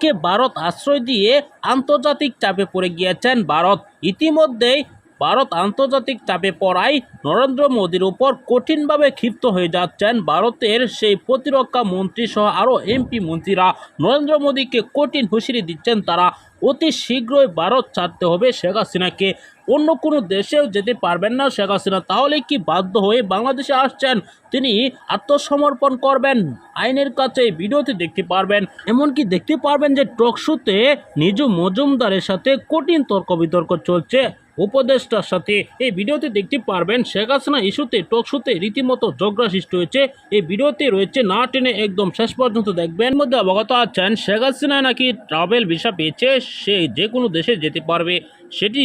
কে ভারত আশ্রয় দিয়ে আন্তর্জাতিক চাপে পড়ে গিয়েছেন ভারত। ইতিমধ্যেই ভারত আন্তর্জাতিক চাপে পড়ায় নরেন্দ্র মোদীর উপর কঠিনভাবে ক্ষিপ্ত হয়ে যাচ্ছেন ভারতের সেই প্রতিরক্ষা মন্ত্রী সহ আরও এমপি মন্ত্রীরা। নরেন্দ্র মোদীকে কঠিন হুঁশিয়ারি দিচ্ছেন তারা। অতি শীঘ্রই ভারত ছাড়তে হবে শেখ হাসিনাকে। অন্য কোনো দেশেও যেতে পারবেন না শেখ হাসিনা। তাহলে কি বাধ্য হয়ে বাংলাদেশে আসছেন? তিনি আত্মসমর্পণ করবেন, আইনের কাছে ভিডিওতে দেখতে পারবেন। এমনকি দেখতে পারবেন যে টকশোতে নিজু মজুমদারের সাথে কঠিন তর্ক বিতর্ক চলছে। উপদেষ্টার সাথে এই ভিডিওতে দেখতে পারবেন, শেখ হাসিনা ইস্যুতে, টকশোতে রীতিমতো ঝগড়া সৃষ্টি হয়েছে। এই ভিডিওতে রয়েছে না টেনে একদম শেষ পর্যন্ত দেখবেন। মধ্যে অবগত আছেন, শেখ হাসিনা নাকি ট্রাভেল ভিসা পেয়েছে, সে যে কোনো দেশে যেতে পারবে। সেটি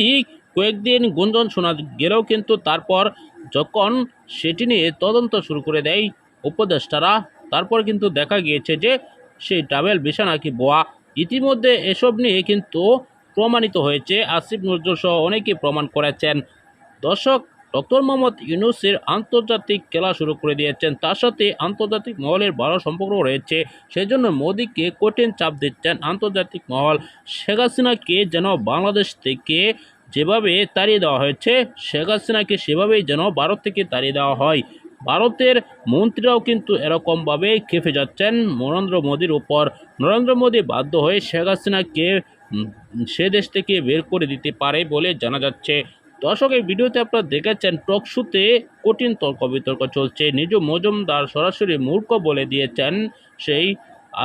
কয়েকদিন গুঞ্জন শোনা গেলেও কিন্তু তারপর যখন সেটি নিয়ে তদন্ত শুরু করে দেয় উপদেষ্টারা, তারপর কিন্তু দেখা গিয়েছে যে সেই ট্রাভেল ভিসা নাকি বোয়া, ইতিমধ্যে এসব নিয়ে কিন্তু প্রমাণিত হয়েছে। আসিফ নজরুল সহ অনেকে প্রমাণ করেছেন। দর্শক, ডক্টর মোহাম্মদ ইউনুসের আন্তর্জাতিক খেলা শুরু করে দিয়েছেন। তার সাথে আন্তর্জাতিক মহলের ভালো সম্পর্ক রয়েছে। সেজন্য মোদীকে কঠিন চাপ দিচ্ছেন আন্তর্জাতিক মহল। শেখ হাসিনাকে যেন বাংলাদেশ থেকে যেভাবে তাড়িয়ে দেওয়া হয়েছে, শেখ হাসিনাকে সেভাবেই যেন ভারত থেকে তাড়িয়ে দেওয়া হয়। ভারতের মন্ত্রীরাও কিন্তু এরকমভাবে খেপে যাচ্ছেন নরেন্দ্র মোদীর উপর। নরেন্দ্র মোদী বাধ্য হয়ে শেখ হাসিনাকে সে দেশ থেকে বের করে দিতে পারে বলে জানা যাচ্ছে। দর্শক, এই ভিডিওতে আপনারা দেখেছেন টকশুতে কঠিন তর্ক বিতর্ক চলছে। নিজ মজুমদার সরাসরি মূর্খ বলে দিয়েছেন সেই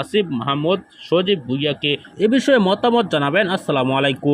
আসিফ মাহমুদ সজীব ভুইয়াকে। এ বিষয়ে মতামত জানাবেন। আসসালামু আলাইকুম।